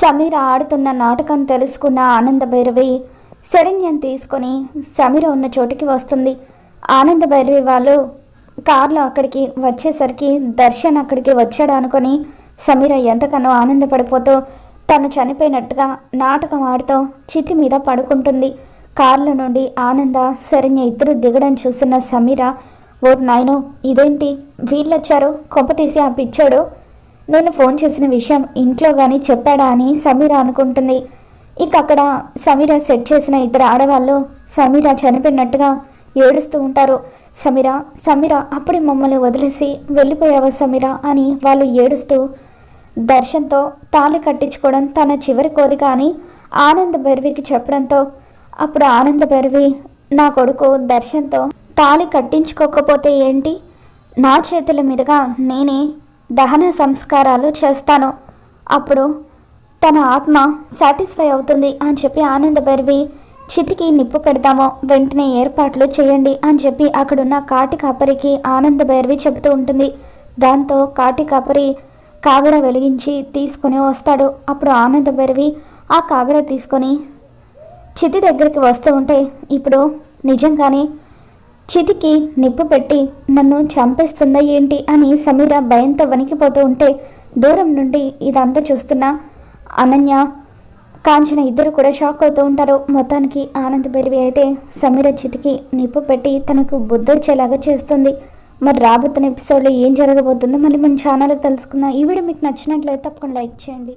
సమీర ఆడుతున్న నాటకం తెలుసుకున్న ఆనంద భైరవి శరణ్యం తీసుకొని సమీర ఉన్న చోటికి వస్తుంది. ఆనంద భైరవి వాళ్ళు కార్లో అక్కడికి వచ్చేసరికి దర్శన్ అక్కడికి వచ్చాడు అనుకొని సమీర ఎంతగానో ఆనందపడిపోతూ తను చనిపోయినట్టుగా నాటకం ఆడుతూ చితి మీద పడుకుంటుంది. కార్ల నుండి ఆనంద శరణ్య ఇద్దరు దిగడం చూసిన సమీర ఓ నాయనో ఇదేంటి? వీళ్ళొచ్చారు? కొంప తీసి ఆ పిచ్చోడు నేను ఫోన్ చేసిన విషయం ఇంట్లో కానీ చెప్పాడా అని సమీర అనుకుంటుంది. ఇక అక్కడ సమీర సెట్ చేసిన ఇద్దరు ఆడవాళ్ళు సమీర చనిపోయినట్టుగా ఏడుస్తూ ఉంటారు. సమీర సమీర అప్పుడే మమ్మల్ని వదిలేసి వెళ్ళిపోయావా సమీర అని వాళ్ళు ఏడుస్తూ దర్శన్తో తాళి కట్టించుకోవడం తన చివరి కోరిక అని ఆనంద్ భైరవికి చెప్పడంతో అప్పుడు ఆనంద్ భైరవి నా కొడుకు దర్శన్తో తాళి కట్టించుకోకపోతే ఏంటి? నా చేతుల మీదుగా నేనే దహన సంస్కారాలు చేస్తాను. అప్పుడు తన ఆత్మ సాటిస్ఫై అవుతుంది అని చెప్పి ఆనంద భైరవి చితికి నిప్పు పెడతాము. వెంటనే ఏర్పాట్లు చేయండి అని చెప్పి అక్కడున్న కాటి కాపరికి ఆనంద భైరవి చెబుతూ ఉంటుంది. దాంతో కాటి కాపరి కాగడ వెలిగించి తీసుకొని వస్తాడు. అప్పుడు ఆనంద భైరవి ఆ కాగడ తీసుకొని చితి దగ్గరికి వస్తూ ఉంటే ఇప్పుడు నిజంగానే చితికి నిప్పు పెట్టి నన్ను చంపేస్తుందా ఏంటి? అని సమీర భయంతో వణికిపోతూ ఉంటే దూరం నుండి ఇదంతా చూస్తున్న అనన్య కాంచన ఇద్దరు కూడా షాక్ అవుతూ ఉంటారు. మొత్తానికి ఆనంద్ బెరివి అయితే సమీర చితికి నిప్పు పెట్టి తనకు బుద్ధొచ్చేలాగా చేస్తుంది. మరి రాబోతున్న ఎపిసోడ్లో ఏం జరగబోతుందో మళ్ళీ మన ఛానల్లో తెలుసుకుందాం. ఈ వీడియో మీకు నచ్చినట్లయితే తప్పకుండా లైక్ చేయండి.